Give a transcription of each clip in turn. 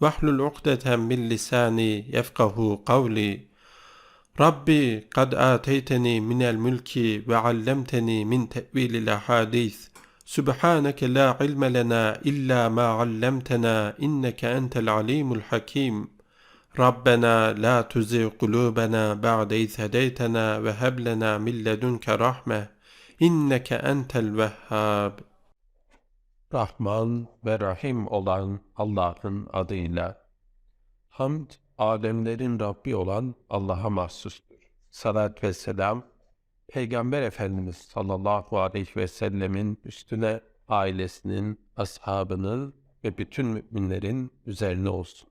واحلل عقدة من لساني يفقه قولي. ربي قد آتيتني من الملك وعلمتني من تأويل الأحاديث. سبحانك لا علم لنا إلا ما علمتنا إنك أنت العليم الحكيم. ربنا لا تزغ قلوبنا بعد إذ هديتنا وهب لنا من لدنك رحمة إنك أنت الوهاب. Rahman ve Rahim olan Allah'ın adıyla. Hamd, alemlerin Rabbi olan Allah'a mahsustur. Salat ve selam, Peygamber Efendimiz sallallahu aleyhi ve sellemin üstüne ailesinin, ashabının ve bütün müminlerin üzerine olsun.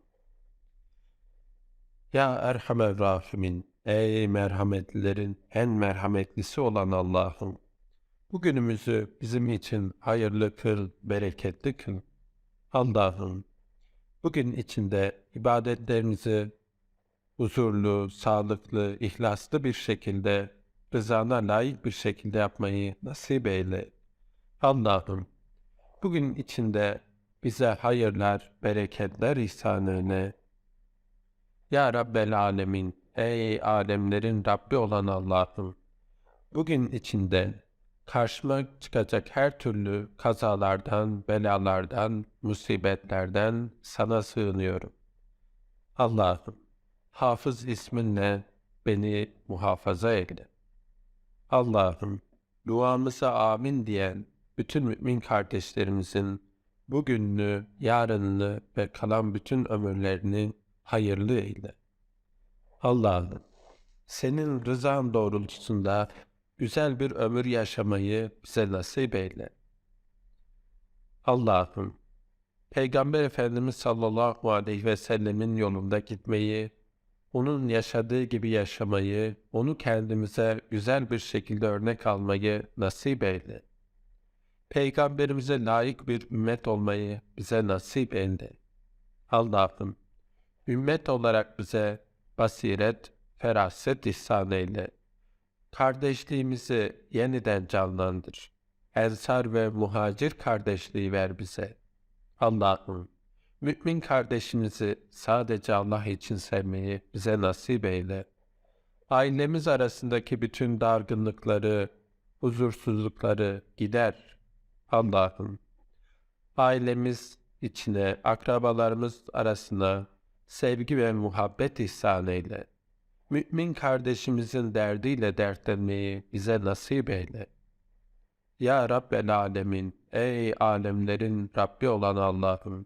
Ya Erhamer Rahimin, ey merhametlilerin en merhametlisi olan Allah'ım, bugünümüzü bizim için hayırlı kıl, bereketli kıl. Allah'ım, bugün içinde ibadetlerimizi huzurlu, sağlıklı, ihlaslı bir şekilde, rızana layık bir şekilde yapmayı nasip eyle. Allah'ım, bugün içinde bize hayırlar, bereketler ihsan eyle. Ya Rabbel Alemin, ey alemlerin Rabbi olan Allah'ım, bugün içinde karşıma çıkacak her türlü kazalardan, belalardan, musibetlerden sana sığınıyorum. Allah'ım, hafız isminle beni muhafaza eyle. Allah'ım, duamıza amin diyen bütün mümin kardeşlerimizin bugününü, yarınını ve kalan bütün ömürlerini hayırlı eyle. Allah'ım, senin rızan doğrultusunda güzel bir ömür yaşamayı bize nasip eyle. Allah'ım, Peygamber Efendimiz sallallahu aleyhi ve sellemin yolunda gitmeyi, onun yaşadığı gibi yaşamayı, onu kendimize güzel bir şekilde örnek almayı nasip eyle. Peygamberimize layık bir ümmet olmayı bize nasip eyle. Allah'ım, ümmet olarak bize basiret, feraset ihsan eyle. Kardeşliğimizi yeniden canlandır. Ensar ve muhacir kardeşliği ver bize. Allah'ım, mümin kardeşimizi sadece Allah için sevmeyi bize nasip eyle. Ailemiz arasındaki bütün dargınlıkları, huzursuzlukları gider. Allah'ım, ailemiz içine, akrabalarımız arasına sevgi ve muhabbet ihsan eyle. Mümin kardeşimizin derdiyle dertlenmeyi bize nasip eyle. Ya Rabbel Alemin, ey alemlerin Rabbi olan Allah'ım,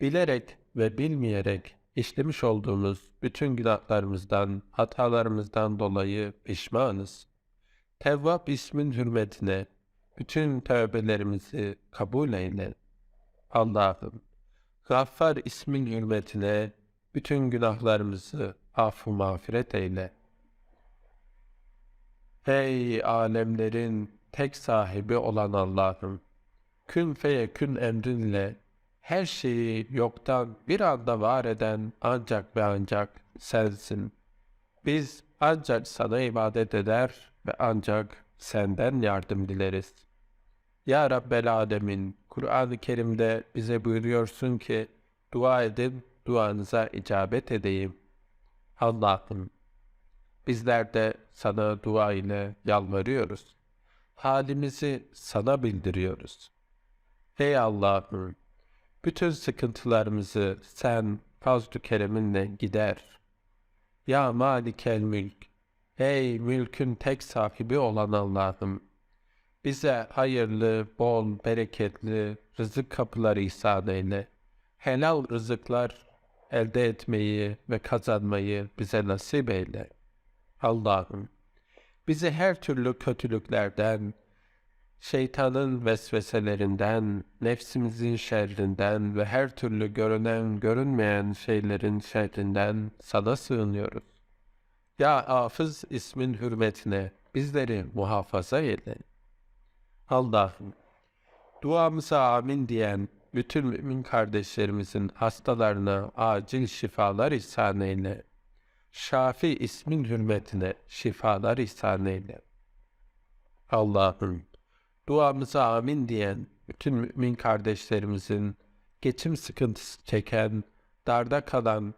bilerek ve bilmeyerek işlemiş olduğumuz bütün günahlarımızdan, hatalarımızdan dolayı pişmanız. Tevvab ismin hürmetine bütün tövbelerimizi kabul eyle. Allah'ım, Gaffar ismin hürmetine bütün günahlarımızı affı mağfiret eyle. Ey alemlerin tek sahibi olan Allah'ım, kün feyekün emrinle her şeyi yoktan bir anda var eden ancak ve ancak sensin. Biz ancak sana ibadet eder ve ancak senden yardım dileriz. Ya Rabbel Alemin, Kur'an-ı Kerim'de bize buyuruyorsun ki, dua edin, duanıza icabet edeyim. Allah'ım, bizler de sana dua ile yalvarıyoruz. Halimizi sana bildiriyoruz. Ey Allah'ım, bütün sıkıntılarımızı sen fazl-ı kereminle gider. Ya Malikel Mülk, ey mülkün tek sahibi olan Allah'ım, bize hayırlı, bol, bereketli rızık kapıları ihsan eyle. Helal rızıklar elde etmeyi ve kazanmayı bize nasip eyle. Allah'ım, bizi her türlü kötülüklerden, şeytanın vesveselerinden, nefsimizin şerrinden ve her türlü görünen görünmeyen şeylerin şerrinden sana sığınıyoruz. Ya Hafız ismin hürmetine bizleri muhafaza eyle. Allah'ım duamıza amin diyen bütün mümin kardeşlerimizin hastalarına acil şifalar ihsan eyle. Şafi ismin hürmetine şifalar ihsan eyle. Allah'ım duamıza amin diyen bütün mümin kardeşlerimizin geçim sıkıntısı çeken, darda kalan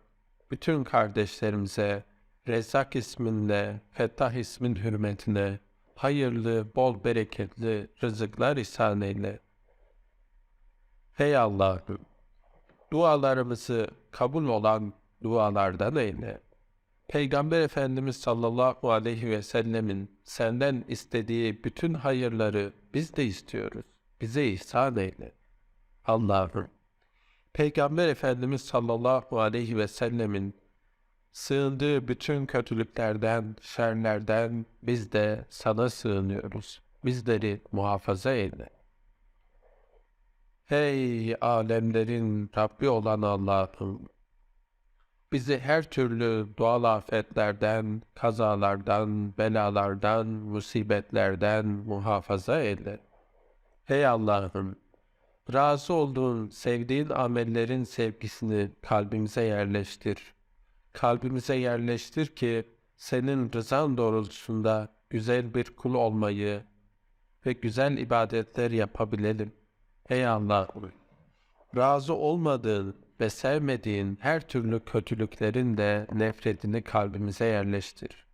bütün kardeşlerimize Rezzak isminle, Fettah ismin hürmetine hayırlı, bol bereketli rızıklar ihsan eyle. Ey Allah'ım, dualarımızı kabul olan dualardan eyle. Peygamber Efendimiz sallallahu aleyhi ve sellemin senden istediği bütün hayırları biz de istiyoruz. Bize ihsan eyle. Allah'ım, Peygamber Efendimiz sallallahu aleyhi ve sellemin sığındığı bütün kötülüklerden, şerlerden biz de sana sığınıyoruz. Bizleri muhafaza eyle. Ey alemlerin Rabbi olan Allah'ım! Bizi her türlü doğal afetlerden, kazalardan, belalardan, musibetlerden muhafaza eyle. Ey Allah'ım! Razı olduğun, sevdiğin amellerin sevgisini kalbimize yerleştir. Kalbimize yerleştir ki senin rızan doğrultusunda güzel bir kul olmayı ve güzel ibadetler yapabilelim. Ey Allah'ım! Razı olmadığın ve sevmediğin her türlü kötülüklerin de nefretini kalbimize yerleştir.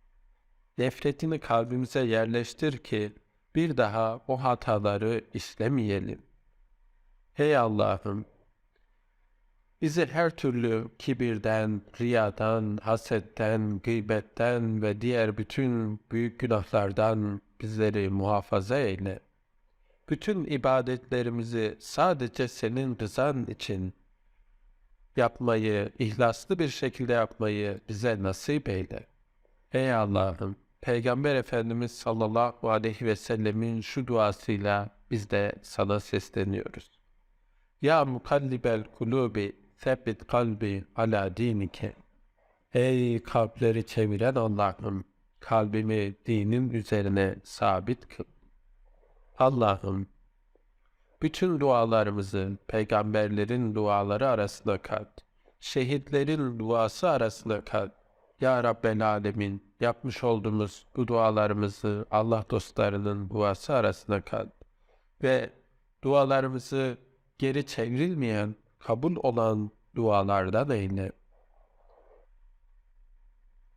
Nefretini kalbimize yerleştir ki bir daha o hataları işlemeyelim. Hey Allah'ım! Bizi her türlü kibirden, riyadan, hasetten, gıybetten ve diğer bütün büyük günahlardan bizleri muhafaza eyle. Bütün ibadetlerimizi sadece senin rızan için yapmayı, ihlaslı bir şekilde yapmayı bize nasip eyle. Ey Allah'ım! Peygamber Efendimiz sallallahu aleyhi ve sellemin şu duasıyla biz de sana sesleniyoruz. Ya mukallibel kulubi sebbit kalbi ala dinike. Ey kalpleri çeviren Allah'ım, kalbimi dinin üzerine sabit kıl. Allah'ım, bütün dualarımızı peygamberlerin duaları arasına kat. Şehitlerin duası arasına kat. Ya Rabbel Alemin, yapmış olduğumuz bu dualarımızı Allah dostlarının duası arasına kat. Ve dualarımızı geri çevrilmeyen, kabul olan dualardan eyle.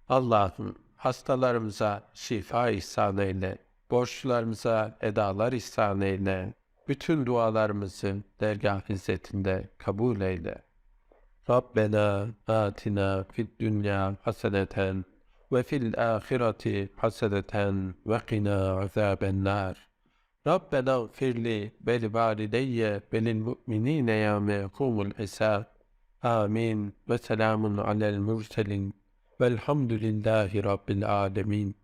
Allah'ım hastalarımıza şifa ihsan eyle. Borçlularımıza edalar ihsan eyle. Bütün dualarımızı dergah izzetinde kabul eyle. Rabbena atina fid dünya haseneten ve fil ahireti haseneten ve qina azaben nar. Rabbena gfirli ve li valideyye ve lil mu'minine yevme yekumul hisab. Amin ve selamun alel murselin velhamdülillahi rabbil alemin.